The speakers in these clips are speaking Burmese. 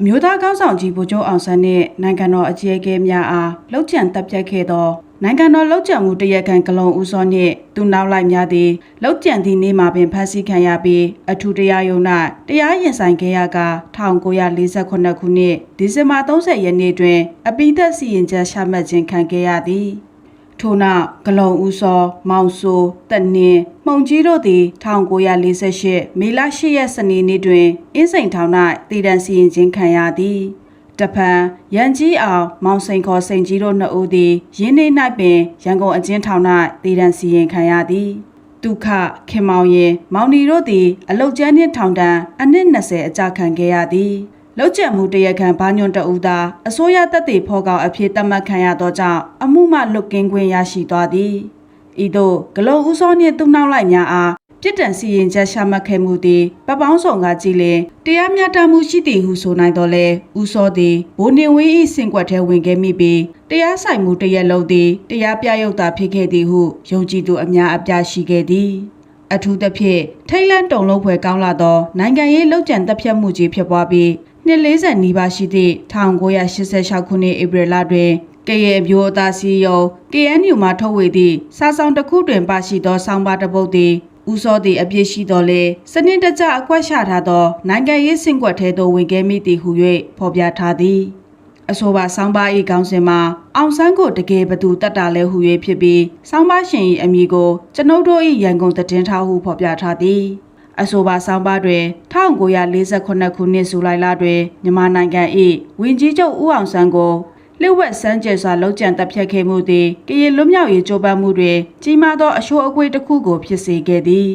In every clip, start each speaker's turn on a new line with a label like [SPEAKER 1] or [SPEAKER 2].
[SPEAKER 1] အမျိုးသားကောင်းဆောင်ကြီးဗိုလ်ချုပ်အောင်ဆန်းနှင့်နိုင်ငံတော်အကြီးအကဲများအားလှုပ်ကြံတပ်ဖြတ်ခဲ့သောနိုင်ငံတော်လှုပ်ကြံမှုတရက်ခံကလုံဦးစောနှင့်သူနောက်လိုက်များသည်လှုပ်ကြံသည့်နေ့မှာပင်ဖမ်းဆီးခံရပြီးအထူးတရားရုံး၌တရားရင်ဆိုင်ခဲ့ရက1948ခုနှစ်ဒီဇင်ဘာ30ရက်နေ့တွင်အပိသက်စီရင်ချက်ချမှတ်ခြင်းခံခဲ့ရသည်ထို့နောက်ဂလုံဦးစောမောင်စိုးတနင်း မှုံကြီးတို့သည်1948မေလ10ရက်စနေနေ့တွင်အင်းစိန်ထောင်၌တည်တံစီရင်ခြင်းခံရသည်တဖန်ရန်ကြီးအောင်မောင်စိန်ခေါ်စိန်ကြီးတို့နှစ်ဦးသည်ရင်းနှီး၌ပင်ရန်ကုန်အကျဉ်းထောင်၌တည်တံစီရင်ခံရသည်ဒုက္ခခင်မောင်ရင် မောင်နီတို့သည်အလုတ်ကျန်းနှင့်ထောင်ဒဏ်အနှစ်20အကြခံခဲ့ရသည်လောက်ကျန်မှုတရခံဘာညွန့်တဦးသာအစိုးရတပ်တွေဖော်ကောင်အဖြစ်သတ်မှတ်ခံရသောကြောင့်အမှုမှလွတ်ကင်းခွင့်ရရှိသွားသည် ဤသို့ဂလုံဦးစောနှင့်သူနောက်လိုက်များအားပြစ်ဒဏ်စီရင်ချက်ချမှတ်ခဲ့မှုသည်ပပောင်းဆောင်ကကြည်လင်တရားမျှတမှုရှိသည်ဟုဆိုနိုင်တော်လဲဦးစောသည်ဘိုးနေဝင်း၏စင်ကွက်ထဲဝင်ခဲ့မိပြီးတရားဆိုင်မှုတရက်လုံးသည်တရားပြရုပ်သာဖြစ်ခဲ့သည်ဟုယုံကြည်သူအများအပြားရှိခဲ့သည်အထူးသဖြင့်ထိတ်လန့်တုန်လှုပ်ဖွယ်ကောင်းလာသောနိုင်ငံရေးလှုပ်ကြံတပ်ဖြတ်မှုကြီးဖြစ်ပွားပြီးနှစ်40နီးပါးရှိသည့်1986ခုနှစ်ဧပြီလတွင် ကရဲ့အမျိုးအသားစီယုံ KNU မှထုတ်ဝေသည့်စာဆောင်တစ်ခုတွင်ပါရှိသောဆောင်းပါးတစ်ပုဒ်သည်ဦးစောသည်အပြစ်ရှိတော်လဲစနစ်တကျအကွက်ချထားသောနိုင်ငံရေးစင်ကွက်ထဲသို့ဝင်ခဲ့မိသည်ဟု၍ဖော်ပြထားသည်အဆိုပါဆောင်းပါး၏ခေါင်းစဉ်မှာအောင်ဆန်းကိုတကယ်ဘသူတတ်တာလဲဟု၍ဖြစ်ပြီးဆောင်းပါးရှင်၏အမည်ကိုကျွန်ုပ်တို့၏ရန်ကုန်သတင်းထားဟုဖော်ပြထားသည်အဆိုပါဆောင်းပါးတွင်1948ခုနှစ်ဇူလိုင်လတွင်မြန်မာနိုင်ငံ၏ဝင်ကြီးချုပ်ဦးအောင်ဆန်းကို လျှို့ဝှက်စမ်းကြယ်စွာလှုပ်ကြံတပ်ဖြတ်ခဲ့မှုသည်ကရင်လွတ်မြောက်ရေးကြိုးပမ်းမှုတွင်ကြီးမားသောအရှိုးအကွေးတစ်ခုကိုဖြစ်စေခဲ့သည်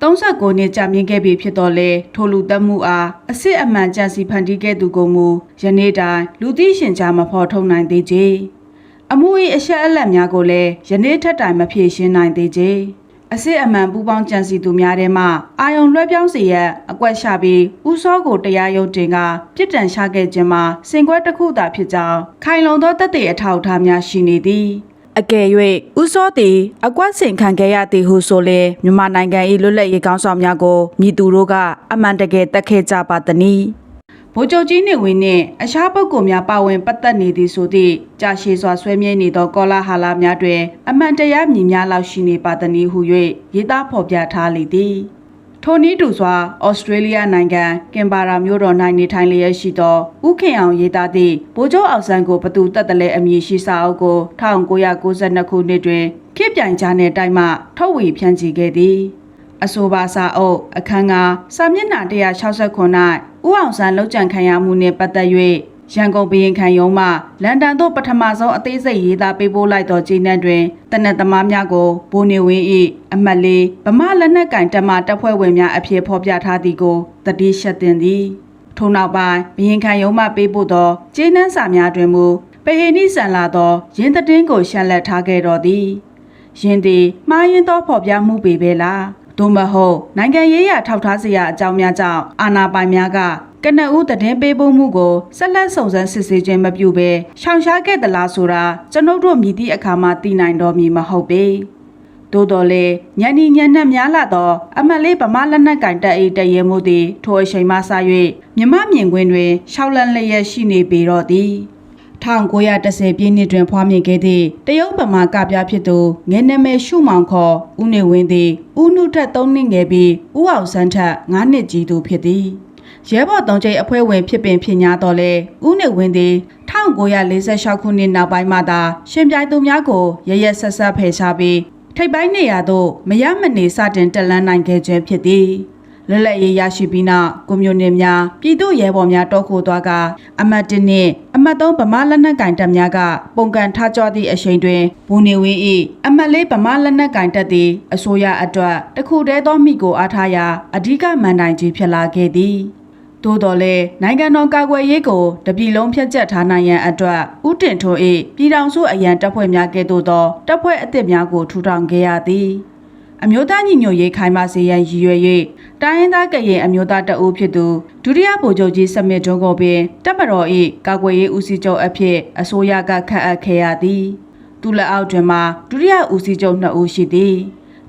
[SPEAKER 1] 39နှစ်ကြာမြင့်ခဲ့ပြီဖြစ်တော်လဲထိုလူတက်မှုအားအစ်စ်အမှန်ကြံစီဖန်တီးခဲ့သူကိုမူယနေ့တိုင်လူသိရှင်ကြားမဖော်ထုတ်နိုင်သေးကြ။အမှု၏အရှက်အလက်များကိုလည်းယနေ့ထက်တိုင်မဖြေရှင်းနိုင်သေးကြ။ အစစ်အမှန်ပူပေါင်းကြံစီသူများထဲမှအာယုံလွှဲပြောင်းစေရန်အကွက်ချပြီးဥစောကိုတရားရုံးတင်ကပြစ်ဒဏ်ချခဲ့ခြင်းမှာစင်ကွက်တစ်ခုသာဖြစ်ကြောင်းခိုင်လုံသောတက်တဲ့အထောက်အထားများရှိနေသည်အကယ်၍ဥစောသည်အကွက်စင်ခံခဲ့ရသည်ဟုဆိုလေမြန်မာနိုင်ငံ၏လွတ်လပ်ရေးကောင်းဆောင်များကိုမြည်သူတို့ကအမှန်တကယ်တက်ခဲ့ကြပါသနည်း ဗိုလ်ချုပ်ကြီးနေဝင်းနှင့်အခြားပုဂ္ဂိုလ်များပါဝင်ပတ်သက်နေသည်ဆိုသည့်ကြာရှည်စွာဆွဲမြဲနေသောကောလာဟာလာများတွင်အမှန်တရားမြင်များလောက်ရှိနေပါသည်နည်းဟု၍ရေးသားဖော်ပြထားလေသည်ထိုနည်းတူစွာဩစတြေးလျနိုင်ငံကင်ဘာရာမြို့တော်၌နေထိုင်လျက်ရှိသောဦးခင်အောင်ရေးသားသည့်ဗိုလ်ချုပ်အောင်ဆန်းကိုဘသူတက်တယ်လဲအမည်ရှိစာအုပ်ကို1992ခုနှစ်တွင်ခေတ်ပြိုင်ကြားနယ်တိုင်းမှထုတ်ဝေဖြန့်ချီခဲ့သည် အဆိုပါစာအုပ်အခန်းကစာမျက်နှာ169၌ဦးအောင်ဆန်းလောက်ကြံခံရမှုနှင့်ပတ်သက်၍ရန်ကုန်ဘရင်ခံရုံးမှလန်ဒန်သို့ပထမဆုံးအသေးစိတ်ရေးသားပေးပို့လိုက်သောဂျင်းနှံတွင်တနက်သမားများကိုဘိုးနေဝင်း၏အမတ်လေးဗမာလက်နက်ကင်တပ်မှတပ်ဖွဲ့ဝင်များအဖြစ်ဖော်ပြထားသည်ကိုတတိရှက်တင်သည်ထို့နောက်ပိုင်းဘရင်ခံရုံးမှပေးပို့သောဂျင်းနှံစာများတွင်မူပဟေနိဆန်လာသောရင်းသတင်းကိုရှန်လက်ထားခဲ့တော်သည်ယင်းသည်မှားယွင်းသောဖော်ပြမှုပေပဲလား သို့မဟုတ်နိုင်ငံရေးရထောက်ထားစရာအကြောင်းများကြောင့်အာဏာပိုင်များကကနဦးသတင်းပေးပို့မှုကိုဆက်လက်စုံစမ်းစစ်ဆေးခြင်းမပြုဘဲရှောင်ရှားခဲ့သလားဆိုတာကျွန်ုပ်တို့မြည်သည့်အခါမှသိနိုင်တော်မူမဟုတ်ပေသို့တော်လေညံဤညံနဲ့များလာသော အမတ်လေးဗမာလက်နက်ကင်တပ်၏တရဲမှုသည်ထိုအချိန်မှစ၍မြမမြင်ကွင်းတွင်ရှောက်လန့်လျက်ရှိနေပေတော့သည် 1910ပြည့်နှစ်တွင်ဖွားမြင်ခဲ့သည့်တရုတ်ဗမာကပြဖြစ်သူငယ်နာမည်ရှုမောင်ခေါ်ဦးနေဝင်းသည်ဦးနုထက်3နှစ်ငယ်ပြီးဦးအောင်ဆန်းထက်9နှစ်ကြီးသူဖြစ်သည်ရဲဘော်သုံးကျိတ်အဖွဲ့ဝင်ဖြစ်ပင်ဖြစ်냐တော့လဲဦးနေဝင်းသည်1946ခုနှစ်နောက်ပိုင်းမှသာရှင်ပြိုင်သူများကိုရရက်ဆက်ဆက်ဖယ်ရှားပြီးထိပ်ပိုင်းနေရာသို့မရမနေစတင်တက်လန်းနိုင်ခဲ့ခြင်းဖြစ်သည် လက်လက်ရေးရရှိပြီးနောက်ကွန်မြူနစ်များပြည်သူရဲဘော်များတောခိုသွားကအမတ်တစ်နှင့်အမတ်သုံးဗမာလက်နက်ကင်တပ်များကပုံကန်ထားကြသည့်အချိန်တွင်ဘူနေဝင်း၏အမတ်လေးဗမာလက်နက်ကင်တပ်သည်အစိုးရအတွက်တခုတည်းသောမိကိုအားထားရာအဓိကမန်တိုင်ကြီးဖြစ်လာခဲ့သည်သို့တော်လည်းနိုင်ငံတော်ကာကွယ်ရေးကိုတပြည်လုံးဖျက်ချက်ထားနိုင်ရန်အတွက်ဥတင်ထွန်း၏ပြည်ထောင်စုအရန်တပ်ဖွဲ့များကဲ့သို့သောတပ်ဖွဲ့အသစ်များကိုထူထောင်ခဲ့ရသည် အမျိုးသားညီညွတ်ရေးခိုင်မာစေရန်ရည်ရွယ်၍တိုင်းရင်းသားကရင်အမျိုးသားတအုပ်ဖြစ်သူဒုတိယဗိုလ်ချုပ်ကြီးစမစ်တွန်းကိုပင်တပ်မတော်၏ကာကွယ်ရေးဦးစီးချုပ်အဖြစ်အစိုးရကခန့်အပ်ခဲ့ရသည်သူလက်အောက်တွင်မှဒုတိယဦးစီးချုပ်2ဦးရှိသည်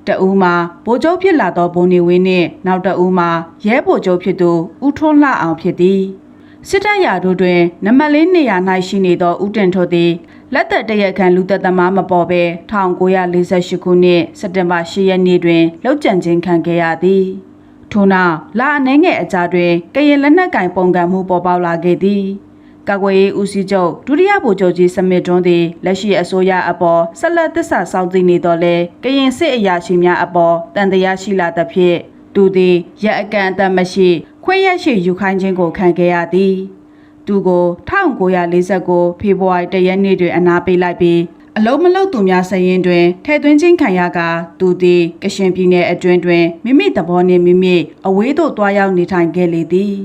[SPEAKER 1] တဦးမှာဗိုလ်ချုပ်ဖြစ်လာသောဘုံနေဝင်းနှင့်နောက်တဦးမှာရဲဗိုလ်ချုပ်ဖြစ်သူဦးထွန်းလှအောင်ဖြစ်သည်စစ်တပ်ရာတို့တွင်နံပါတ်လေးနေရာ၌ရှိနေသောဦးတင်ထွတ်သည် လက်သက်တရက်ခံလူသက်သမားမပေါ်ဘဲ1948ခုနှစ်စက်တင်ဘာ10ရက်နေ့တွင်လောက်ကျန်ခြင်းခံခဲ့ရသည်ထို့နောက်လာအနှဲငယ်အကြတွင်ကရင်လက်နက်ကင်ပုံကံမှုပေါ်ပေါက်လာခဲ့သည်ကာကွယ်ရေးဦးစီးချုပ်ဒုတိယဗိုလ်ချုပ်ကြီးစမစ်တွန်းသည်လက်ရှိအစိုးရအပေါ်ဆက်လက်သစ္စာစောင့်သိနေတော်လဲကရင်စစ်အရာရှိများအပေါ်တန်တရားရှိလာသဖြင့်သူသည်ရက်အကန့်အသတ်မရှိခွင့်ရရှိယူခိုင်းခြင်းကိုခံခဲ့ရသည် သူကို1949ဖေဖော်ဝါရီ1ရက်နေ့တွင်အနာပေးလိုက်ပြီးအလုံးမလုံးသူများစရင်တွင်ထဲသွင်းချင်းခံရကသူသည်ကရှင်ပြည်နယ်အတွင်းတွင်မိမိသဘောနှင့်မိမိအဝေးသို့တွားရောက်နေထိုင်ခဲ့လေသည်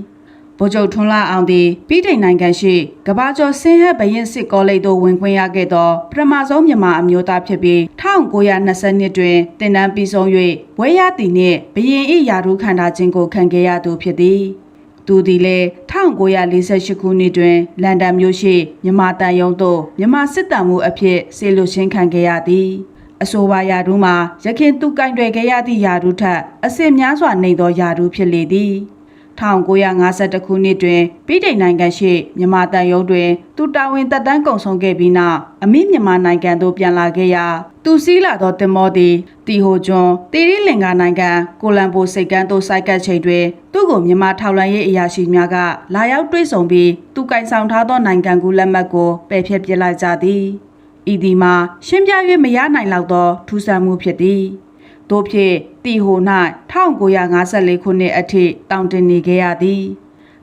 [SPEAKER 1] ဗိုလ်ချုပ်ထွန်းလာအောင်သည်ပြည်ထိုင်နိုင်ငံရှိကဘာကျော်ဆင်းဟက်ဘရင်စစ်ကောလိပ်သို့ဝင်ခွင့်ရခဲ့သောပထမဆုံးမြန်မာအမျိုးသားဖြစ်ပြီး1920တွင်တင်နန်းပြီးဆုံး၍ဝဲရသည်နှင့်ဘရင်၏ယာရုခံထားခြင်းကိုခံခဲ့ရသူဖြစ်သည် သူသည်လည်း1948ခုနှစ်တွင်လန်ဒန်မြို့ရှိမြန်မာတန်ယုံသို့မြန်မာစစ်တပ်မှုအဖြစ်ဆေလွတ်ရှင်းခံခဲ့ရသည်အဆိုပါယာဒူးမှာရခင်သူကင်တွယ်ခဲ့ရသည့်ယာဒူးထက်အစစ်များစွာနေသောယာဒူးဖြစ်လေသည် 1952ခုနှစ်တွင်ပြည်ထိုင်နိုင်ငံရှိမြန်မာတန်ယုံတွင်သူတာဝန်တက်တန်းကုန်ဆုံးခဲ့ပြီးနောက်အမိမြန်မာနိုင်ငံသို့ပြန်လာခဲ့ရာသူစည်းလာသောတင်မောသည်တီဟိုကျွန်းတီရီလင်္ကာနိုင်ငံကိုလံဘိုစိတ်ကမ်းသို့စိုက်ကပ်ချိန်တွင်သူ့ကိုမြန်မာထောက်လှမ်းရေးအရာရှိများကလာရောက်တွေ့ဆုံပြီးသူကင်ဆောင်ထားသောနိုင်ငံကူးလက်မှတ်ကိုပယ်ဖျက်ပစ်လိုက်ကြသည်ဤဒီမှာရှင်းပြ၍မရနိုင်လောက်သောထူးဆန်းမှုဖြစ်သည် တို့ဖြင့်တီဟို၌1954ခုနှစ်အထိတောင်တင်နေခဲ့ရသည်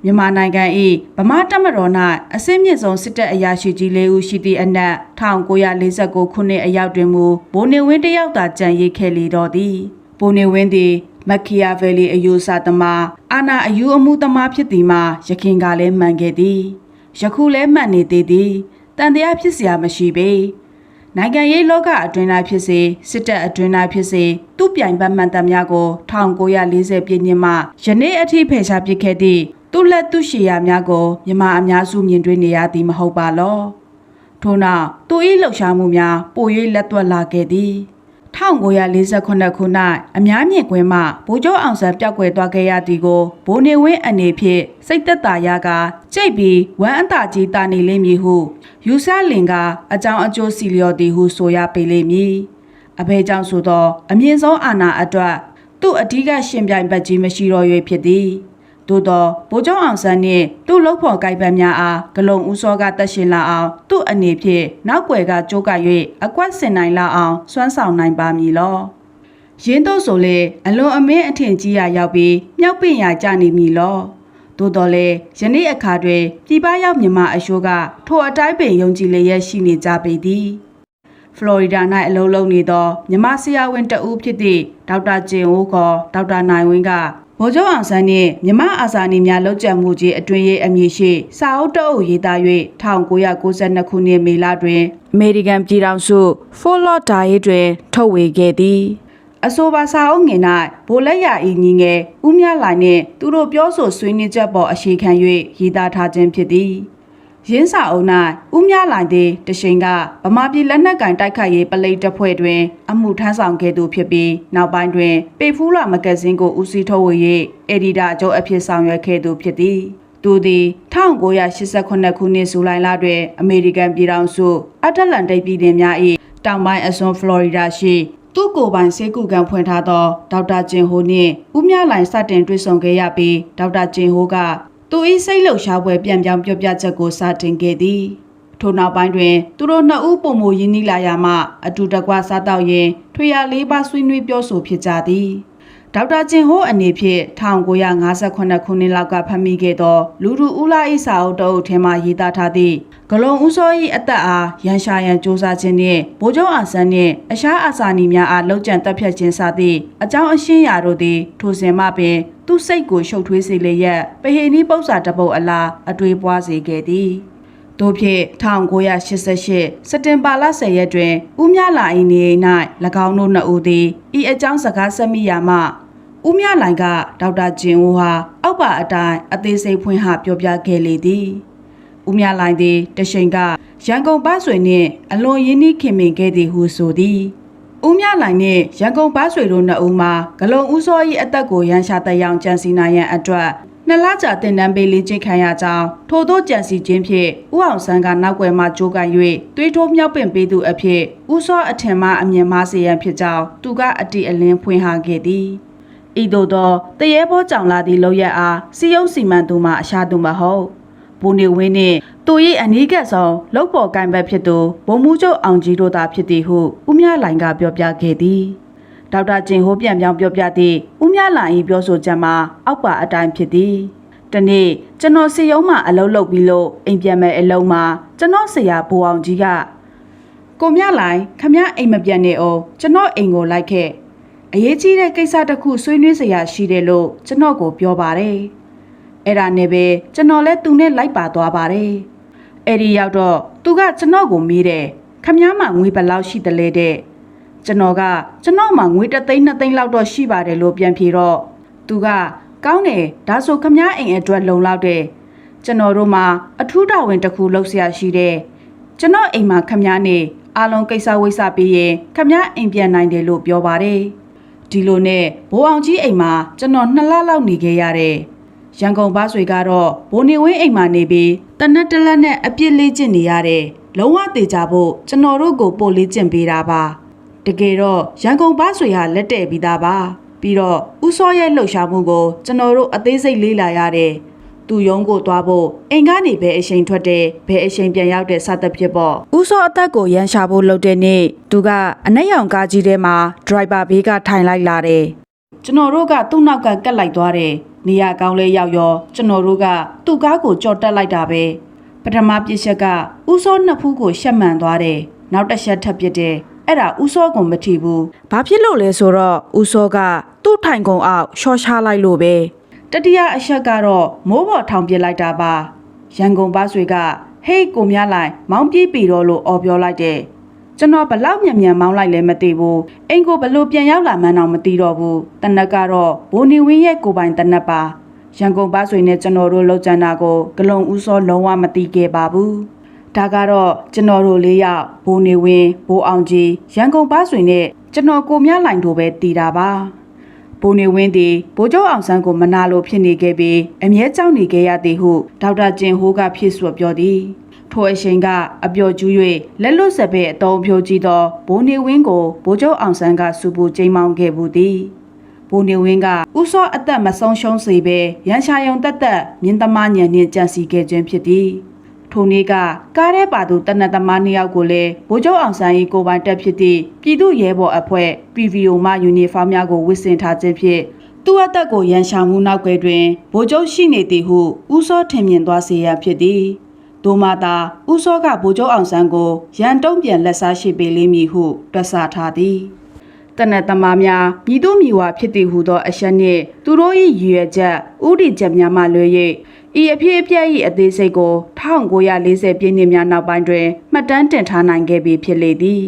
[SPEAKER 1] မြန်မာနိုင်ငံ၏ဗမာတပ်မတော်၌အစင်းမြင့်ဆုံးစစ်တပ်အရာရှိကြီးလေးဦးရှိသည့်အနက်1949ခုနှစ်အရောက်တွင်မူဘိုနေဝင်းတယောက်သာကြံရိတ်ခဲ့လေတော်သည်ဘိုနေဝင်းသည်မက်ခီယာဗယ်လီအယူဆသမားအာနာအယူအမှုသမားဖြစ်သည်မှာယခင်ကလည်းမှန်ခဲ့သည်ယခုလည်းမှန်နေသေးသည်တန်တရားဖြစ်เสียမရှိပေ နိုင်ငံရေးလောကအတွင်း၌ဖြစ်စေစစ်တပ်အတွင်း၌ဖြစ်စေသူ့ပြိုင်ဘက်မှန်သမျှကို1940ပြည့်နှစ်မှယနေ့အထိဖယ်ရှားပစ်ခဲ့သည့်သူ့လက်သူ့ရှေယာများကိုမြန်မာအများစုမြင်တွေ့နေရသည်မဟုတ်ပါလောထို့နောက်သူ၏လှုပ်ရှားမှုများပို၍လက်သွက်လာခဲ့သည် 1948ခုနှစ်အများမြင်ကွင်းမှဗိုလ်ချုပ်အောင်ဆန်းပျောက်ကွယ်သွားခဲ့ရသည်ကိုဘိုးနေဝင်းအနေဖြင့်စိတ်သက်သာရကကြိတ်ပြီးဝမ်းအသာကြီးတာနေလိမ့်မည်ဟုယူဆလင်ကအကြောင်းအကျိုးစီလျော်သည်ဟုဆိုရပေလိမ့်မည်အဘဲကြောင့်ဆိုသော အမြင့်ဆုံးအာဏာအတွက်သူ့အဓိကရှင်ပြိုင်ဘက်ကြီးမရှိတော့၍ဖြစ်သည် သို့တော့ဗိုလ်ချုပ်အောင်ဆန်းနှင့်သူ့လုပ်ဖော်ကိုက်ပံများအားဂလုံဦးစောကတက်ရှင်လာအောင်သူ့အနေဖြင့်နောက်ွယ်ကကြိုးကပ်၍အကွက်စင်နိုင်လာအောင်စွမ်းဆောင်နိုင်ပါမည်လောရင်းတို့ဆိုလေအလွန်အမင်းအထင်ကြီးရာရောက်ပြီးမြောက်ပင်ရာကြနေမည်လောသို့တော်လေယနေ့အခါတွင်ပြည်ပရောက်မြန်မာအရှိုးကထိုအတိုင်းပင်ယုံကြည်လျက်ရှိနေကြပေသည်ဖလော်ရီဒါ၌အလုံးလုံးနေသောမြမဆရာဝန်တဦးဖြစ်သည့်ဒေါက်တာကျင်ဦးခေါ်ဒေါက်တာနိုင်ဝင်းက ဗိုလ်ချုပ်အောင်ဆန်းနှင့်မြမအာဇာနည်များလောက်ကျန်မှုကြီးအတွင်ရေးအမည်ရှိစာအုပ်တအုပ်ရေးသား၍1992ခုနှစ်မေလတွင်အမေရိကန်ပြည်ထောင်စုဖိုလော့ဒါရေးတွင်ထုတ်ဝေခဲ့သည်အဆိုပါစာအုပ်ငင်၌ဗိုလ်လက်ရဤညီငယ်ဦးမြလိုင်နှင့်သူတို့ပြောဆိုဆွေးနွေးချက်ပေါ်အခြေခံ၍ရေးသားထားခြင်းဖြစ်သည် ရင်းစာအုပ်၌ဦးမြလိုင်သည်တရှိန်ကဗမာပြည်လက်နက်ကင်တိုက်ခိုက်ရေးပလိတ်တပ်ဖွဲ့တွင် အမှုထမ်းဆောင်ခဲ့သူဖြစ်ပြီးနောက်ပိုင်းတွင် ပေဖူးလာမဂဇင်းကိုဦးစီးထုတ်ဝေ၍အက်ဒီတာအကျိုးအဖြစ်ဆောင်ရွက်ခဲ့သူဖြစ်သည်သူသည်1988ခုနှစ်ဇူလိုင်လတွင်အမေရိကန်ပြည်ထောင်စုအတ္တလန်တိတ်ပြည်တွင်များ၏တောင်ပိုင်းအစွန်ဖလော်ရီဒါရှိသူ့ကိုယ်ပိုင်ဆေးကုကံဖွင့်ထားသောဒေါက်တာကျင်ဟိုနှင့်ဦးမြလိုင်စတင်တွေ့ဆုံခဲ့ရပြီးဒေါက်တာကျင်ဟိုက သူ၏စိတ်လှုပ်ရှားပွဲပြန်ပြောင်းပြောပြချက်ကိုစတင်ခဲ့သည်ထိုနောက်ပိုင်းတွင် သူတို့နှစ်ဦးပုံမရင်းနှီးလာရမှအတူတကွစားတော့ရင်ထွေရလေးပါဆွေးနွေးပြောဆိုဖြစ်ကြသည်ဒေါက်တာကျင်ဟိုးအနေဖြင့်1958ခုနှစ်လောက်ကဖမ်းမိခဲ့သော လူလူဦးလာ၏စာအုပ်တအုပ်ထဲမှရေးသားထားသည့်ဂလုံဦးစော၏အသက်အားရန်ရှာရန်စ조사ခြင်းနှင့်ဗိုလ်ချုပ်အောင်ဆန်းနှင့်အရှားအာစာနီများအားလှုပ်ကြံတက်ဖြတ်ခြင်းစသည့်အကြောင်းအရှင်းရာတို့သည်ထိုစဉ်မှပင် သူ့စိတ်ကိုရှုပ်ထွေးစေလျက်ပဟေနီးပု္ပ္ပစာတပုတ်အလားအတွေ့ပွားစေခဲ့သည်တို့ဖြင့်1988စက်တင်ဘာလ10ရက်တွင်ဦးမြလာ၏နေအိမ်၌၎င်းတို့နှစ်ဦးသည်ဤအကြောင်းစကားဆက်မိရာမှဦးမြလိုင်ကဒေါက်တာကျင်ဦးဟာအောက်ပါအတိုင်းအသေးစိတ်ဖွင့်ဟပြောပြခဲ့လေသည်ဦးမြလိုင်သည်တရှိန်ကရန်ကုန်ပဆွေနှင့်အလွန်ရင်းနှီးခင်မင်ခဲ့သည်ဟုဆိုသည် ဦးမြလိုင်နှင့်ရန်ကုန်ပဆွေတို့နှစ်ဦးမှာဂလုံဦးစော၏အသက်ကိုရန်ရှာတက်ရောက်ကြံစီနိုင်ရန်အတွက်နှစ်လကြာတင်တန်းပေးလင်းချင်းခံရကြောင်းထို့သောကြံစီခြင်းဖြင့်ဥအောင်ဆန်းကနောက်ွယ်မှကြိုးကန်၍သွေးထိုးမြောက်ပင့်ပေးသူအဖြစ်ဥစောအထင်မှအမြင်မှားစေရန်ဖြစ်ကြောင်းသူကအတိအလင်းဖွင့်ဟခဲ့သည်ဤသို့သောတရေဘောကြောင့်လာသည့်လောက်ရအားစီယုံစီမံသူမှအရှာသူမဟုတ် ဘုန်နေဝင်းနှင့်သူ၏အနီးကပ်ဆုံးလောက်ပေါ်ကင်ဘက်ဖြစ်သူဘုံမူးချုပ်အောင်ကြီးတို့သာဖြစ်သည်ဟုဦးမြလိုင်ကပြောပြခဲ့သည်ဒေါက်တာကျင်ဟိုးပြန်ပြောင်းပြောပြသည့်ဦးမြလိုင်၏ပြောဆိုချက်မှာအောက်ပါအတိုင်းဖြစ်သည်တနေ့ကျွန်တော်စီယုံမှာအလုပ်လုပ်ပြီးလို့အိမ်ပြန်မဲ့အလုံးမှာကျွန်တော်ဆရာဘိုးအောင်ကြီးကကိုမြလိုင်ခမရအိမ်မပြန်နေအောင်ကျွန်တော်အိမ်ကိုလိုက်ခဲ့အရေးကြီးတဲ့ကိစ္စတစ်ခုဆွေးနွေးစရာရှိတယ်လို့ကျွန်တော်ကိုပြောပါတယ် အဲ့ဒါနဲ့ပဲကျွန်တော်လည်းသူနဲ့လိုက်ပါသွားပါတယ်အဲ့ဒီရောက်တော့သူကကျွန်တော်ကိုမေးတယ်ခမည်းမငွေဘယ်လောက်ရှိတလဲတဲ့ကျွန်တော်ကကျွန်တော်မှငွေတသိန်းနှစ်သိန်းလောက်တော့ရှိပါတယ်လို့ပြန်ဖြေတော့သူကကောင်းတယ်ဒါဆိုခမည်းအိမ်အတွက်လုံလောက်တယ်ကျွန်တော်တို့မှာအထူးတာဝန်တစ်ခုလုပ်ဆရာရှိတယ်ကျွန်တော်အိမ်မှာခမည်းနဲ့အားလုံးကိစ္စဝိစ္စပြီးရင်ခမည်းအိမ်ပြန်နိုင်တယ်လို့ပြောပါတယ်ဒီလိုနဲ့ဘိုးအောင်ကြီးအိမ်မှာကျွန်တော်နှစ်လလောက်နေခဲ့ရတယ် ရန်ကုန်ဘားဆွေကတော့ဘိုးနေဝင်းအိမ်မှာနေပြီးတနက်တလက်နဲ့အပြစ်လေးကျင့်နေရတယ်လုံးဝတေချဖို့ကျွန်တော်တို့ကိုပို့လေးကျင့်ပေးတာပါတကယ်တော့ရန်ကုန်ဘားဆွေဟာလက်တဲ့ပြီးသားပါပြီးတော့ဥစောရဲ့လှုပ်ရှားမှုကိုကျွန်တော်တို့အသေးစိတ်လေ့လာရတယ်သူယုံကိုသွားဖို့အိမ်ကနေဘယ်အချိန်ထွက်တယ်ဘယ်အချိန်ပြန်ရောက်တဲ့စသဖြင့်ပေါ့ဥစောအသက်ကိုရန်ရှာဖို့လုပ်တဲ့နေ့သူကအနက်ရောင်ကားကြီးထဲမှာဒရိုက်ဘာဘေးကထိုင်လိုက်လာတယ်ကျွန်တော်တို့ကသူ့နောက်ကကတ်လိုက်သွားတယ် နေရာကောင်းလေးရောက်ရောကျွန်တော်တို့ကသူ့ကားကိုကြော်တက်လိုက်တာပဲပထမပြစ်ချက်ကဥစောနှစ်ဖူးကိုရှက်မှန်သွားတယ်နောက်တစ်ချက်ထပ်ပစ်တယ်အဲ့ဒါဦးစောကမထီဘူး။ဘာဖြစ်လို့လဲဆိုတော့ဦးစောကသူ့ထိုင်ကုန်အောက်ရှော့ချလိုက်လို့ပဲ။တတိယအချက်ကတော့မိုးပေါ်ထောင်ပစ်လိုက်တာပါ။ရန်ကုန်ပါဆွေကဟေးကိုမြလိုက်မောင်းပြေးပြီတော့လို့អော်ပြောလိုက်တယ်။ ကျွန်တော်ဘလောက်မြန်မြန်မောင်းလိုက်လဲမသိဘူး။အင်ကိုဘလို့ပြန်ရောက်လာမှန်းတော့မသိတော့ဘူး။တနက်ကတော့ဘိုနေဝင်းရဲ့ကိုပိုင်တနက်ပါ။ရန်ကုန်ပါဆွေနဲ့ကျွန်တော်တို့လောက်ကျန်တာကိုဂလုံဦးစောလုံးဝမသိခဲ့ပါဘူး။ဒါကတော့ကျွန်တော်တို့လေးယောက်ဘိုးနေဝင်းဘိုးအောင်ကြီးရန်ကုန်ပါဆွေနဲ့ကျွန်တော်ကိုမြလိုင်တို့ပဲတည်တာပါဘိုးနေဝင်းသည်ဘိုးကျောင်းအောင်ဆန်းကိုမနာလိုဖြစ်နေခဲ့ပြီးအမြဲကြောက်နေခဲ့ရသည်ဟုဒေါက်တာကျင်ဟိုးကဖြစ်ဆိုပြောသည် ထိုအချိန်ကအပျော်ကျူး၍လက်လွတ်စပယ်အတော်ဖြိုးကြည့်သောဘိုးနေဝင်းကိုဘိုးကျောင်းအောင်ဆန်းကစူပူကျိမ်းမောင်းခဲ့ဘူးသည်ဘိုးနေဝင်းကဥစောအသက်မဆုံးရှုံးစေဘဲရန်ရှာယုံတက်တက်မြင်းသမားညံနှင့်ကြံစီခဲ့ခြင်းဖြစ်သည်ထိုနေ့ကကားထဲပါသူတနတ်သမားနှစ်ယောက်ကိုလည်းဗိုလ်ချုပ်အောင်ဆန်း၏ကိုပိုင်တက်ဖြစ်သည့်ပြည်သူ့ရဲဘော်အဖွဲ့ PVO မှယူနီဖောင်းများကိုဝတ်ဆင်ထားခြင်းဖြင့်သူ့အသက်ကိုရန်ရှာမှုနောက်ွယ်တွင်ဗိုလ်ချုပ်ရှိနေသည်ဟုဥစောထင်မြင်သွားစေရန်ဖြစ်သည် ဒိုမာသာဥစောကဗိုလ်ချုပ်အောင်ဆန်းကိုရန်တုံးပြန်လက်စားရှိပေလိမ့်မည်ဟုတွက်ဆထားသည်တနတ်သမားများမြည်သူမြည်ဝါဖြစ်သည်ဟုသောအရှက်နှင့်သူတို့၏ရည်ရွယ်ချက်ဥတီချက်များမှလွဲ၍ဤအဖြစ်အပျက်၏အသေးစိတ်ကို1940ပြည့်နှစ်များနောက်ပိုင်းတွင်မှတ်တမ်းတင်ထားနိုင်ခဲ့ပြီဖြစ်လေသည်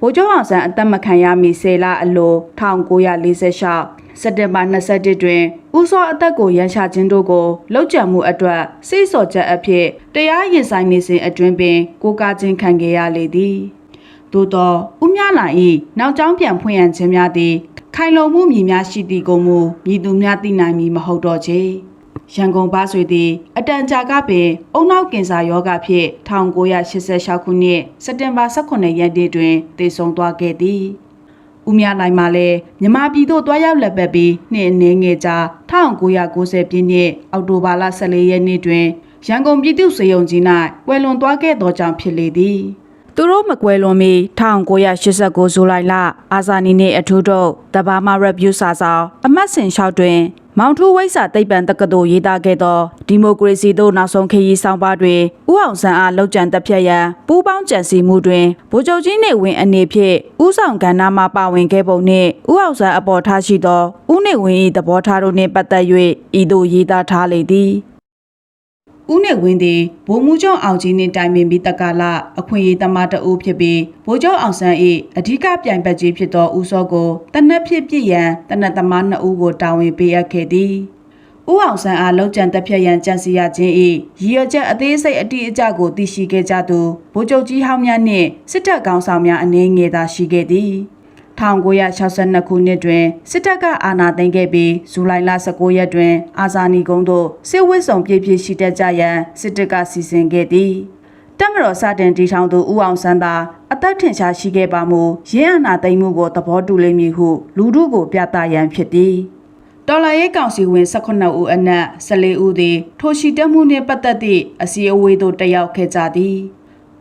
[SPEAKER 1] ဗိုလ်ချုပ်အောင်ဆန်းအသက်မခံရမီ10လအလို1946 စက်တင်ဘာ21တွင်ဦးစောအသက်ကိုရန်ရှာခြင်းတို့ကိုလောက်ကျန်မှုအတွက်စိတ်စော်ချက်အဖြစ်တရားရင်ဆိုင်နေစဉ်အတွင်းပင်ကိုကားခြင်းခံခဲ့ရလေသည်သို့သောဦးမြလာ၏နောက်ကျောင်းပြန်ဖွင့်ရန်ခြင်းများသည်ခိုင်လုံမှုမြည်များရှိသည်ကိုမူမြည်သူများသိနိုင်မည်မဟုတ်တော့ချေရန်ကုန်ပါဆွေသည်အတန်ကြာကပင်အုံနောက်ကင်ဆာယောဂဖြင့်1986ခုနှစ်စက်တင်ဘာ18ရက်နေ့တွင်သေဆုံးသွားခဲ့သည်။ ဦးမြနိုင်မှလည်းမြမပြည်သို့တွားရောက်လက်ပတ်ပြီးနှစ်အနည်းငယ်ကြာ1990ပြည့်နှစ်အောက်တိုဘာလ14ရက်နေ့တွင်ရန်ကုန်ပြည်သူ့စေယုံကြီး၌ကွယ်လွန်သွားခဲ့သောကြောင့်ဖြစ်လေသည်။သူတို့မကွယ်လွန်မီ1989ဇူလိုင်လအာဇာနည်နေ့အထူးတော့တဘာမရက်ဗျူးစာဆောင်အမတ်စင်လျှောက်တွင် မောင်ထူးဝိဆာသိပ္ပံတက္ကသိုလ်ရေးသားခဲ့သောဒီမိုကရေစီသို့နောက်ဆုံးခရီးဆောင်ပါတွင်ဥအောင်ဆန်းအားလောက်ကျန်တပ်ဖြတ်ရန်ပူးပေါင်းကြံစည်မှုတွင်ဗိုလ်ချုပ်ကြီးနေဝင်အနေဖြင့်ဥဆောင်ကဏ္ဍမှပါဝင်ခဲ့ပုံနှင့်ဥအောင်ဆန်းအပေါ်ထားရှိသောဥနေဝင်၏သဘောထားတို့နှင့်ပတ်သက်၍ဤသို့ရေးသားထားလေသည် ဦးနေဝင်းသည်ဗိုလ်မှူးချုပ်အောင်ကြီးနှင့်တိုင်ပင်ပြီးတက္ကလအခွင့်အရေးသမားတအုပ်ဖြစ်ပြီးဗိုလ်ချုပ်အောင်ဆန်း၏အဓိကပြိုင်ဘက်ကြီးဖြစ်သောဦးစောကိုတနက်ဖြစ်ပြစ်ရန်တနက်သမားနှစ်ဦးကိုတာဝန်ပေးအပ်ခဲ့သည်ဦးအောင်ဆန်းအားလောက်ကျန်တက်ဖြတ်ရန်ကြံစီရခြင်း၏ရည်ရွယ်ချက်အသေးစိတ်အတိအကျကိုသိရှိခဲ့ကြသူဗိုလ်ချုပ်ကြီးဟောင်းများနှင့်စစ်တပ်ကောင်းဆောင်များအနေငယ်သာရှိခဲ့သည် 1962ခုနှစ်တွင်စစ်တပ်ကအာဏာသိမ်းခဲ့ပြီးဇူလိုင်လ19ရက်တွင် အာဇာနည်ကုန်းသို့စစ်ဝစ်ဆောင်ပြည့်ပြည့်ရှိတတ်ကြရန်စစ်တပ်ကစီစဉ်ခဲ့သည်တပ်မတော်စတင်တည်ထောင်သူဦးအောင်ဆန်းသာအသက်ထင်ရှားရှိခဲ့ပါမူရင်းအာဏာသိမ်းမှုကိုသဘောတူလိမ့်မည်ဟုလူထုကိုပြသရန်ဖြစ်သည်တော်လာရေးကောင်စီဝင်18ဦးအနက်14ဦးသည်ထိုရှိတက်မှုနှင့်ပတ်သက်သည့်အစည်းအဝေးသို့တက်ရောက်ခဲ့ကြသည်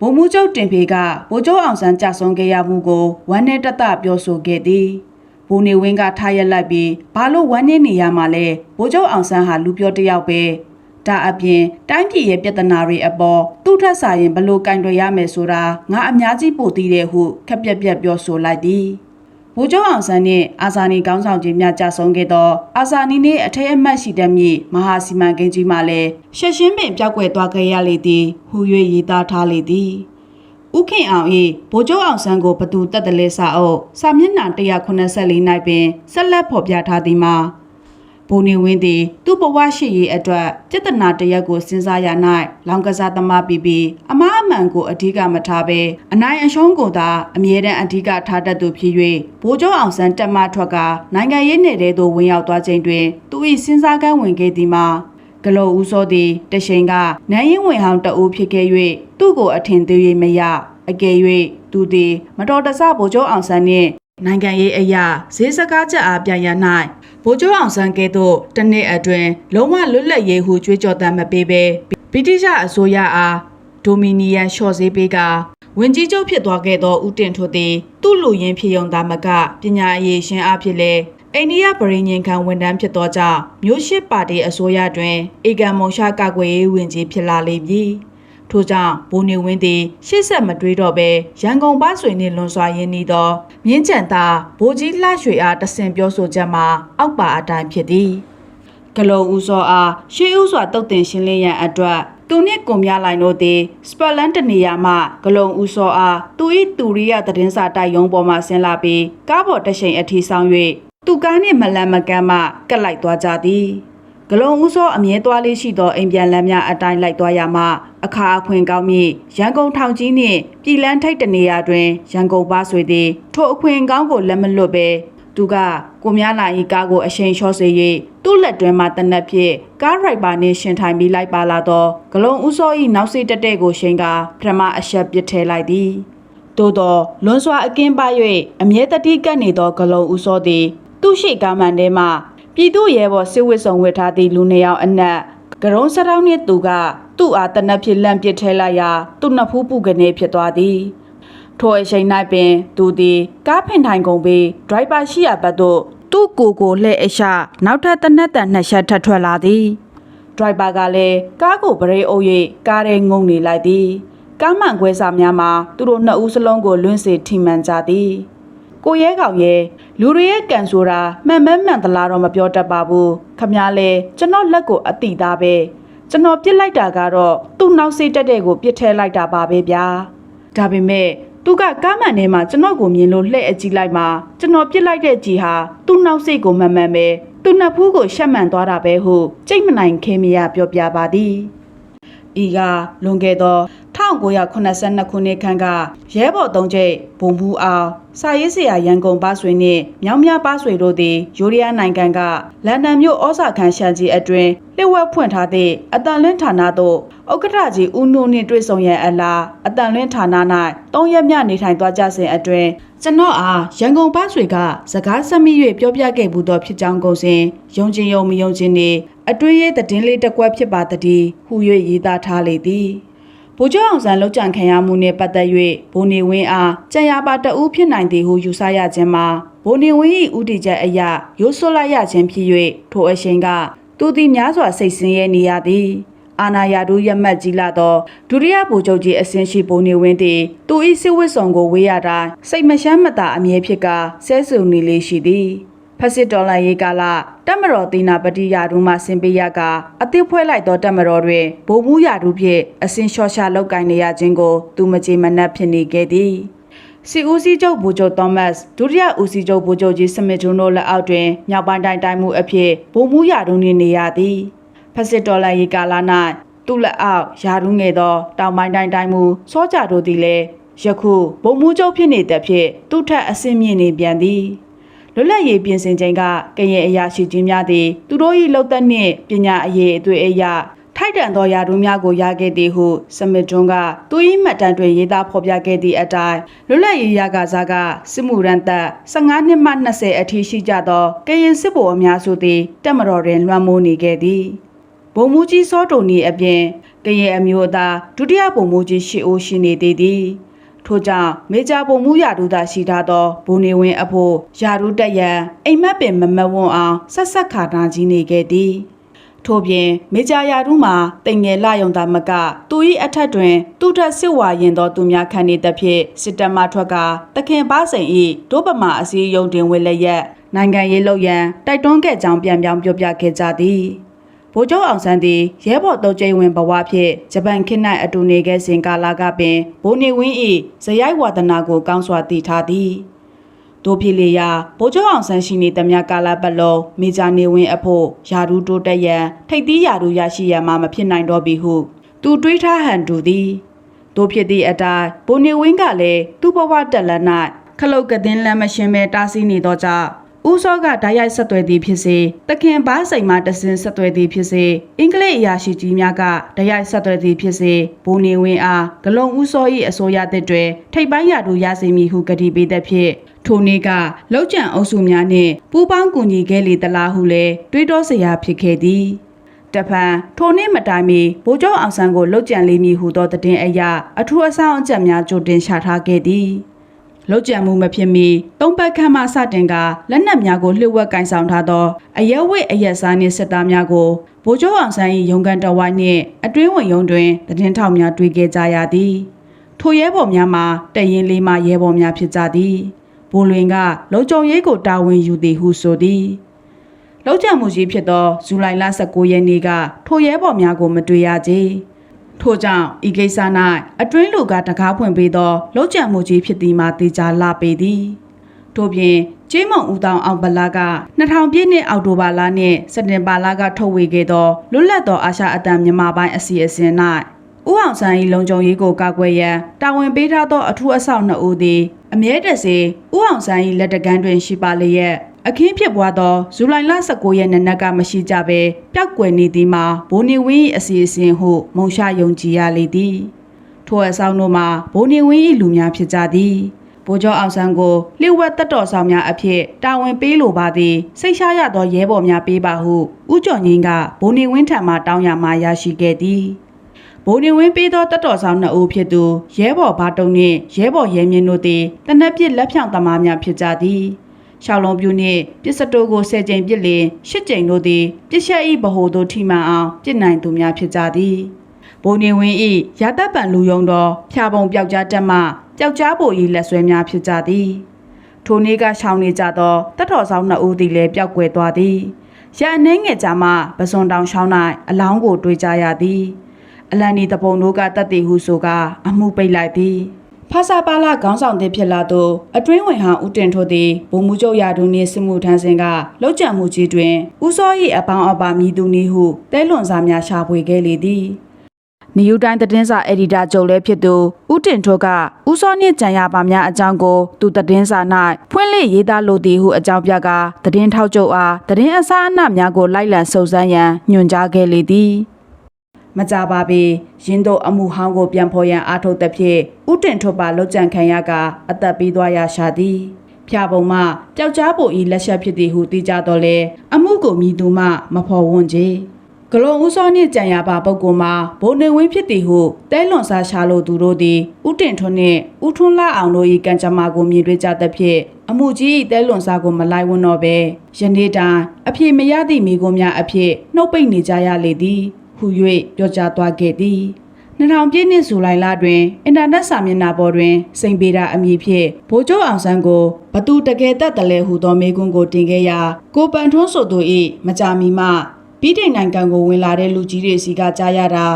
[SPEAKER 1] ဗိုလ်မှူးချုပ်တင်ဖေကဗိုလ်ချုပ်အောင်ဆန်းကြာဆုံးခဲ့ရမှုကိုဝမ်းနဲ့တတပြောဆိုခဲ့သည်ဗိုလ်နေဝင်းကထားရက်လိုက်ပြီးဘာလို့ဝမ်းနေနေရမှာလဲဗိုလ်ချုပ်အောင်ဆန်းဟာလူပြောတစ်ယောက်ပဲဒါအပြင်တိုင်းပြည်ရဲ့ပြဿနာတွေအပေါ်သူ့ထက်စာရင်ဘလို့ကင်တွယ်ရမယ်ဆိုတာငါအများကြီးပို့သိတယ်ဟုခက်ပြက်ပြက်ပြောဆိုလိုက်သည် ဗိုလ်ချုပ်အောင်ဆန်းနှင့်အာဇာနည်ကောင်းဆောင်ကြီးများကြဆုံးခဲ့သောအာဇာနည်နှင့်အထက်အမှတ်ရှိတဲ့မြင့်မဟာစီမံကိန်းကြီးမှလည်းရှက်ရှင်းပင်ပြောက်ကွယ်သွားခဲ့ရလေသည်ဟူ၍ရည်သားထားလေသည်ဥခင်အောင်၏ဗိုလ်ချုပ်အောင်ဆန်းကိုဘသူတက်တယ်လဲစာအုပ်စာမျက်နှာ184၌ပင်ဆက်လက်ဖော်ပြထားသည်မှာ ဘိုးနေဝင်းသည်သူ့ဘဝရှိရေးအတွက်จิตနာတရက်ကိုစဉ်းစားရ၌လောင်ကစားသမားပြီးပြီးအမားအမှန်ကိုအဓိကမထားဘဲအနိုင်အရှုံးကိုသာအမြဲတမ်းအဓိကထားတတ်သူဖြစ်၍ဘိုးကျောင်းအောင်ဆန်းတက်မထွက်ကနိုင်ငံရေးနယ်တဲသို့ဝင်ရောက်သွားချိန်တွင်သူ၏စဉ်းစားကမ်းဝင်ခဲ့သည်မှာဂလောဦးစောသည်တရှိန်ကနန်းရင်ဝင်ဟောင်းတအူးဖြစ်ခဲ့၍သူ့ကိုအထင်သေး၍မရအကယ်၍သူသည် မတော်တဆဗိုလ်ချုပ်အောင်ဆန်းနှင့်နိုင်ငံရေးအရာဈေးစကားချက်အားပြန်ရ၌ ဗိုလ်ချုပ်အောင်ဆန်းကဲ့သို့တစ်နှစ်အတွင်းလုံးဝလွတ်လပ်ရေးဟုကြွေးကြော်သံမပေးဘဲဗြိတိရှအစိုးရအားဒိုမီနီယန်ရှော့ဈေးပေးကဝင်ကြီးချုပ်ဖြစ်သွားခဲ့သောဦးတင်ထွတ်သည်သူ့လူရင်းဖြစ်ုံသာမကပညာအရေးရှင်အားဖြင့်လည်းအိန္ဒိယဗရိညင်ခံဝန်ထမ်းဖြစ်သောကြောင့်မြို့ရှိပါတီအစိုးရတွင်အေဂန်မုံရှာကကွယ်ရေးဝင်ကြီးဖြစ်လာလိမ့်မည်။ ထို့ကြောင့်ဘိုးနေဝင်းသည်ရှေ့ဆက်မတွေးတော့ဘဲရန်ကုန်ပဆွေနှင့်လွန်စွာရင်းနှီးသောမြင်းကြံသားဘိုးကြီးလှရွှေအားတဆင်ပြောဆိုချက်မှာအောက်ပါအတိုင်းဖြစ်သည်။ဂလုံဦးစောအားရှေးဦးစွာတုတ်တင်ရှင်းလင်းရန်အတွက်သူနှင့်ကွန်များလိုင်တို့သည်စပလန်တနေရာမှဂလုံဦးစောအားသူ၏တူရိယသတင်းစာတိုက်ရုံးပေါ်မှဆင်းလာပြီးကားပေါ်တရှိန်အထီဆောင်၍သူကားနှင့်မလန်မကမ်းမှကက်လိုက်သွားကြသည် ဂလုံဦးစောအမြဲသွားလေးရှိသောအိမ်ပြန်လမ်းများအတိုင်းလိုက်သွားရမှအခါအခွင့်ကောင်းမြင့်ရန်ကုန်ထောင်ကြီးနှင့်ပြည်လန်းထိပ်တနေရာတွင်ရန်ကုန်ပါဆွေသည်ထိုအခွင့်ကောင်းကိုလက်မလွတ်ပဲသူကကိုများလာ၏ကားကိုအရှိန်လျှော့စေ၍သူ့လက်တွဲမှတနက်ဖြင့်ကားရိုက်ပါနှင့်ရှင်ထိုင်ပြီးလိုက်ပါလာသောဂလုံဦးစော၏နောက်စိတ်တက်တဲ့ကိုရှင်ကပထမအရှက်ပစ်ထဲလိုက်သည်သို့သောလွန်စွာအကင်းပါ၍အမြဲတတိကပ်နေသောဂလုံဦးစောသည်သူ့ရှိကားမှန်ထဲမှ ပြည်သူရဲဘော်စစ်ဝစ်ဆောင်ဝတ်ထားသည့်လူနှစ်ယောက်အနက်ဂရုံးစတောင်းနှင့်သူကသူ့အားတနက်ဖြစ်လန့်ပစ်ထဲလိုက်ရာသူ့နှစ်ဖူးပူကနေဖြစ်သွားသည်ထိုအချိန်၌ပင်သူသည်ကားဖင်ထိုင်ကုန်ပြီးဒရိုက်ဘာရှိရာဘက်သို့သူ့ကိုယ်ကိုလှည့်အရှနောက်ထပ်တနက်တန်နှစ်ချက်ထပ်ထွက်လာသည်ဒရိုက်ဘာကလည်းကားကိုဗရေအုပ်၍ကားထဲငုံနေလိုက်သည်ကားမှန်ခွဲစာများမှာသူတို့နှစ်ဦးစလုံးကိုလွင့်စေထိမှန်ကြသည်ကိုရဲကောင်ရဲ့ လူတွေရဲ့ကန်ဆိုတာမှန်မဲမှန်သလားတော့မပြောတတ်ပါဘူးခမ ्या လဲကျွန်တော်လက်ကိုအတိသားပဲကျွန်တော်ပြစ်လိုက်တာကတော့သူ့နောက်စိတ်တက်တဲ့ကိုပြစ်ထဲလိုက်တာပါပဲဗျာဒါပေမဲ့သူကကားမှန်ထဲမှာကျွန်တော်ကိုမြင်လို့လှဲ့အကြည့်လိုက်မှာကျွန်တော်ပြစ်လိုက်တဲ့ကြီးဟာသူ့နောက်စိတ်ကိုမှန်မှန်ပဲသူ့နှစ်ဖူးကိုရှက်မှန်သွားတာပဲဟုကြိတ်မနိုင်ခဲမရပြောပြပါသည် ဤကလွန်ခဲ့သော1982ခုနှစ်ခန့်ကရဲဘော်သုံးကျိတ်ဘုံမူအောင်စာရေးဆရာရန်ကုန်ပါဆွေနှင့်မြောင်မြပါဆွေတို့သည်ယူရီးယားနိုင်ငံကလန်ဒန်မြို့ဩစာခန်းရှန်ကြီးအတွင်လျှို့ဝှက်ဖွင့်ထားသည့်အတန်လင်းဌာနသို့ဥက္ကဋ္ဌကြီးဦးနုနှင့်တွေ့ဆုံရန်အလားအတန်လင်းဌာန၌၃ရက်မြနေထိုင်သွားကြစဉ်အတွင်ကျွန်တော်အားရန်ကုန်ပါဆွေကစကားဆက်မိ၍ပြောပြခဲ့ဘူးသောဖြစ်ကြောင်းကုန်စဉ်ယုံကျင်ယုံမယုံကျင်နေ အတွင်းရေးသတင်းလေးတစ်ကွက်ဖြစ်ပါတည်းဟူ၍ရေးသားထားလေသည်ဗိုလ်ချုပ်အောင်ဆန်းလောက်ကြံခံရမှုနှင့်ပတ်သက်၍ဘိုးနေဝင်းအားကြံရပါတအူးဖြစ်နိုင်သည်ဟုယူဆရခြင်းမှာဘိုးနေဝင်း၏ဥတီချက်အရရိုးစွလိုက်ရခြင်းဖြစ်၍ထိုအရှင်ကသူသည်များစွာစိတ်ဆင်းရဲနေရသည်အာနာယာတို့ရမတ်ကြီးလာသောဒုတိယဗိုလ်ချုပ်ကြီးအစင်းရှိဘိုးနေဝင်းသည်သူ၏စစ်ဝစ်ဆောင်ကိုဝေးရတာစိတ်မရှမ်းမသာအမြဲဖြစ်ကဆဲဆူနေလေးရှိသည်ဖ က်စစ်တော်လှန်ရေးကာလတက်မတော်တင်နာပတိယာဒူးမှဆင်ပေးရကအသစ်ဖွဲလိုက်သောတက်မတော်တွင်ဗိုလ်မှူးယာဒူးဖြင့်အစင်လျှော့ချလောက်ကင်နေရခြင်းကိုသူမကြေမနက်ဖြစ်နေခဲ့သည်စီဦးစီးချုပ်ဗိုလ်ချုပ်သောမတ်ဒုတိယဦးစီးချုပ်ဗိုလ်ချုပ်ကြီးစမစ်ဂျွန်းတို့လက်အောက်တွင်မြောက်ပိုင်းတိုင်းတိုင်းမှုအဖြစ်ဗိုလ်မှူးယာဒူးနှင့်နေရသည်ဖက်စစ်တော်လှန်ရေးကာလ၌သူ့လက်အောက်ယာဒူးငယ်သောတောင်ပိုင်းတိုင်းတိုင်းမှုစောကြတို့သည်လည်းယခုဘုံမူးချုပ်ဖြစ်နေတဲ့ဖြစ်သူ့ထက်အဆင့်မြင့်နေပြန်သည် လွတ်လပ်ရေးပြင်ဆင်ချိန်ကကရင်အရာရှိကြီးများသည်သူတို့၏လောက်သက်နှင့်ပညာအရေးအသွေးအရာထိုက်တန်သောယာတို့များကိုရခဲ့သည်ဟုစမစ်တွန်းကသူ၏မှတ်တမ်းတွင်ရေးသားဖော်ပြခဲ့သည့်အတိုင်းလွတ်လပ်ရေးရကစားကစစ်မှုရန်သက်15နှစ်မှ20အထိရှိကြသောကရင်စစ်ဗိုလ်အများစုသည်တက်မတော်တွင်လွှမ်းမိုးနေခဲ့သည်ဘုံမူကြီးစောတုန်ဤအပြင်ကရင်အမျိုးသားဒုတိယဘုံမူကြီးရှီအိုရှိနေသေးသည် ထို့ကြောင့်မေဂျာပုံမှုရာထူးသာရှိထားသောဘုံနေဝင်းအဖို့ရာထူးတက်ရန်အိမ်မက်ပင်မမတ်ဝွန်အောင်ဆက်ဆက်ခါနာကြီးနေခဲ့သည်ထို့ပြင်မေဂျာရာထူးမှာတိမ်ငယ်လာယုံသာမကသူ၏အထက်တွင်သူထက်စစ်ဝါရင်သောသူများခံနေသဖြင့်စစ်တမထွက်ကတခင်ပါစိန်၏ဒုပမာအစည်းအရုံတင်ဝေလျက်နိုင်ငံရေးလုပ်ရန်တိုက်တွန်းခဲ့ကြောင်းပြန်ပြောင်းပြောပြခဲ့ကြသည် ဗိုလ်ချုပ်အောင်ဆန်းသည်ရဲဘော်တုတ်ကျိန်ဝင်ဘဝဖြင့်ဂျပန်ခေတ်၌အတူနေခဲ့စဉ်ကာလကပင်ဘိုးနေဝင်း၏ဇယိုက်ဝါဒနာကိုကောင်းစွာသိထားသည်တို့ဖြစ်လေရာဗိုလ်ချုပ်အောင်ဆန်းရှိနေသမျှကာလပတ်လုံးမေဂျာနေဝင်းအဖို့ယာဒူးတိုးတက်ရန်ထိပ်သီးယာဒူးရရှိရန်မှမဖြစ်နိုင်တော့ပြီဟုသူတွေးထားဟန်တူသည်တို့ဖြစ်သည့်အတိုင်းဘိုးနေဝင်းကလည်းသူ့ဘဝတက်လန်း၌ခလုတ်ကသင်းလမ်းမရှင်ပဲတားဆီးနေသောကြောင့် ဦးစောကဓာတ်ရိုက်ဆက်သွယ်သည်ဖြစ်စေတခင်ဘားစိန်မှတဆင်ဆက်သွယ်သည်ဖြစ်စေအင်္ဂလိပ်အရာရှိကြီးများကဓာတ်ရိုက်ဆက်သွယ်သည်ဖြစ်စေဘိုးနေဝင်းအားဂလုံဦးစော၏အစိုးရတဲ့တွင်ထိပ်ပိုင်းရာထူးရစေမည်ဟုကတိပေးသည်ဖြင့်ထိုနေ့ကလောက်ကျန်အုပ်စုများနှင့်ပူးပေါင်းကူညီခဲ့လေသလားဟုလည်းတွေးတောစရာဖြစ်ခဲ့သည်တဖန်ထိုနေ့မတိုင်မီဗိုလ်ချုပ်အောင်ဆန်းကိုလှုပ်ကြံလေးမည်ဟုသောတည်င်းအရာအထူးအဆောင်အချက်များကြိုတင်ရှာထားခဲ့သည် လှုပ်ကြံမှုမဖြစ်မီသုံးပတ်ခန့်မှစတင်ကလက်နက်များကိုလှုပ်ဝက်ကင်ဆောင်ထားသောအရက်ဝိတ်အရက်စားနှင့်စစ်သားများကိုဗိုလ်ချုပ်အောင်ဆန်း၏ရုံကန်တော်ဝိုင်းနှင့်အတွင်းဝင်ရုံတွင်တည်င်းထောက်များတွေ့ခဲ့ကြရသည်ထိုရဲဘော်များမှာတရင်လေးမှရဲဘော်များဖြစ်ကြသည်ဘိုလင်ကလုံခြုံရေးကိုတာဝန်ယူသည်ဟုဆိုသည်လောက်ကျမှုကြီးဖြစ်သောဇူလိုင်လ19ရက်နေ့ကထိုရဲဘော်များကိုမတွေ့ရကြ။ ထို့ကြောင့်ဤကိစ္စ၌အတွင်းလူကတကားဖွင့်ပေးသောလောက်ကျမှုကြီးဖြစ်သည်မှာတေချာလာပေသည်။ထို့ပြင်ကျေးမုံဦးတောင်အောင်ပလာက2000ပြည့်နှစ်အောက်တိုဘာလနှင့်စက်တင်ဘာလကထုတ်ဝေခဲ့သောလွတ်လပ်သောအာရှအတံမြန်မာပိုင်းအစီအစဉ်၌ဦးအောင်ဆန်း၏လုံခြုံရေးကိုကာကွယ်ရန်တာဝန်ပေးထားသောအထူးအဆောက်နှစ်ဦးသည်အမြဲတစေဦးအောင်ဆန်း၏လက်တကမ်းတွင်ရှိပါလျက် အခင်းဖြစ်ပွားသောဇူလိုင်လ19ရက်နေ့နက်ကမရှိကြဘဲပျောက်ကွယ်နေသည်မှာဘိုးနေဝင်း၏အစီအစဉ်ဟုမုံရှယုံကြည်ရလေသည်ထိုအဆောင်တို့မှာဘိုးနေဝင်း၏လူများဖြစ်ကြသည်ဗိုလ်ချုပ်အောင်ဆန်းကိုလျှို့ဝှက်တက်တော်ဆောင်များအဖြစ်တာဝန်ပေးလိုပါသည်စိတ်ရှားရသောရဲဘော်များပေးပါဟုဥကြော်ငင်းကဘိုးနေဝင်းထံမှတောင်းရမှရရှိခဲ့သည်ဗိုလ်နေဝင်းပေးသောတတ်တော်ဆောင်နှစ်ဦးဖြစ်သူရဲဘော်ဘာတုံနှင့်ရဲဘော်ရဲမြင့်တို့သည်တနက်ပြစ်လက်ဖြောင်သမားများဖြစ်ကြသည် ရှောင်းလုံးပြူနှင့်ပစ္စတိုကို၁၀ကြိမ်ပြစ်လင်၈ကြိမ်တို့သည်ပြစ်ရှက်ဤဗဟိုတို့ထိမှန်အောင်ပြစ်နိုင်သူများဖြစ်ကြသည်ဗိုလ်နေဝင်းဤရာတပ်ပံလူယုံတော်ဖြာပုံပြောက်ကြားတက်မှပျောက်ကြားပေါ်ဤလက်ဆွဲများဖြစ်ကြသည်ထိုနေ့ကရှောင်းနေကြသောတတ်တော်ဆောင်နှစ်ဦးသည်လည်းပျောက်ကွယ်သွားသည်ရန်အနေငယ်ကြမှပစွန်တောင်ရှောင်း၌အလောင်းကိုတွေ့ကြရသည်အလန်ဒီတပုံတို့ကတက်တည်ဟုဆိုကအမှုပိတ်လိုက်သည် ဖာစာပါလာခေါင်းဆောင်သည်ဖြစ်လာသောအတွင်းဝင်ဟောင်းဦးတင်ထို့သည်ဘုံမူချုပ်ရာထူးနှင့်စစ်မှုထမ်းစဉ်ကလောက်ကျန်မှုကြီးတွင်ဦးစော၏အပေါင်းအပါမြည်သူနည်းဟုတဲလွန်စာများရှာဖွေခဲ့လေသည်နယူတိုင်းသတင်းစာအယ်ဒီတာချုပ်လည်းဖြစ်သူဦးတင်ထွတ်ကဦးစောနှင့်ကြံရပါများအကြောင်းကိုသူသတင်းစာ၌ဖွင့်လှစ်ရေးသားလိုသည်ဟုအကြောင်းပြကာသတင်းထောက်ချုပ်အားသတင်းအစားအနများကိုလိုက်လံစုံစမ်းရန်ညွှန်ကြားခဲ့လေသည် မကြပါပေရင်းတို့အမှုဟောင်းကိုပြန်ဖော်ရန်အားထုတ်သဖြင့်ဥတင်ထွတ်ပါလုတ်ကြံခံရကအသက်ပေးသွားရရှာသည်ဖျာပုံမှပျောက်ကြားပုံဤလက်ချက်ဖြစ်သည်ဟုသိကြတော့လေအမှုကိုမြည်သူမှမဖော်ဝန်းချေဂလုံဦးစောနှင့်ကြံရပါပုဂ္ဂိုလ်မှာဘုံနေဝင်းဖြစ်သည်ဟုတဲလွန်စားရှာလို့သူတို့သည်ဥတင်ထွန်းနှင့်ဥထွန်းလာအောင်တို့၏ကံကြမ္မာကိုမြင်တွေ့ကြသဖြင့်အမှုကြီး၏တဲလွန်စားကိုမလိုက်ဝန်းတော့ပဲယနေ့တိုင်အဖြစ်မရသည့်မိကုံးများအဖြစ်နှုတ်ပိတ်နေကြရလေသည် ဟု၍ပြောကြားသွားခဲ့သည်2000ပြည့်နှစ်ဇူလိုင်လတွင်အင်တာနက်စာမျက်နှာပေါ်တွင်စိန်ပေတာအမည်ဖြင့်ဗိုလ်ချုပ်အောင်ဆန်းကိုဘသူတကယ်တတ်တယ်လဲဟုသောမေးခွန်းကိုတင်ခဲ့ရာကိုပန်ထွန်းဆိုသူ၏မကြာမီမှပြည်ထိုင်နိုင်ငံကိုဝင်လာတဲ့လူကြီးတွေစီကကြားရတာ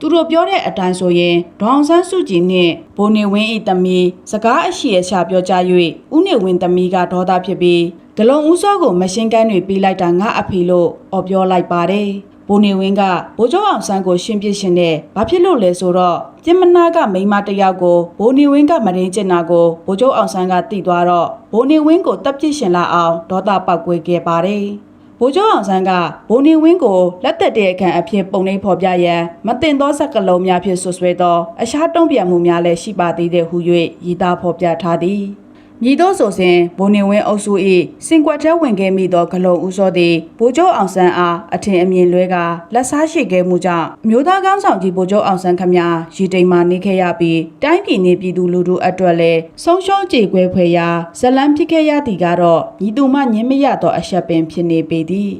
[SPEAKER 1] သူတို့ပြောတဲ့အတိုင်းဆိုရင်ဒေါအောင်ဆန်းစုကြည်နှင့်ဘိုနေဝင်း၏သမီးစကားအရှိအချပြောကြား၍ဦးနေဝင်းသမီးကဒေါသဖြစ်ပြီးဂလုံဦးစောကိုမရှင်းကန်းတွေပေးလိုက်တာငါအဖေလို့အော်ပြောလိုက်ပါတယ်။ ဘိုးနေဝင်းကဘိုးကျော်အောင်ဆန်းကိုရှင်းပြရှင်တဲ့ဘာဖြစ်လို့လဲဆိုတော့ပြင်မနာကမိန်းမတစ်ယောက်ကိုဘိုးနေဝင်းကမရင်းကျင်တာကိုဘိုးကျော်အောင်ဆန်းကသိသွားတော့ဘိုးနေဝင်းကိုတပ်ပစ်ရှင်လာအောင်ဒေါသပောက်ကွေခဲ့ပါတယ်ဘိုးကျော်အောင်ဆန်းကဘိုးနေဝင်းကိုလက်သက်တဲ့အခန့်အဖြစ်ပုံနှိပ်ဖော်ပြရန်မတင်သောစက်ကလုံးများဖြင့်ဆွဆွဲသောအရှားတုံ့ပြန်မှုများလည်းရှိပါသေးတဲ့ဟု၍ရည်သားဖော်ပြထားသည် မြည်သောဆိုစဉ်ဘုံနေဝင်းအုပ်စု၏စင်ကွက်ထဲဝင်ခဲ့မိသောဂလုံဦးစောသည်ဗိုလ်ချုပ်အောင်ဆန်းအားအထင်အမြင်လွဲကလက်စားရှိခဲ့မှုကြောင့်အမျိုးသားကောင်းဆောင်ကြီးဗိုလ်ချုပ်အောင်ဆန်းခမရီတိမ်မှနေခဲ့ရပြီးတိုင်းပြည်နေပြည်သူလူထုအတွက်လည်းဆုံးရှုံးကြေကွဲဖွယ်ရာဇလံဖြစ်ခဲ့ရသည်ကတော့ညီသူမှညင်းမရသောအရှက်ပင်ဖြစ်နေပေသည်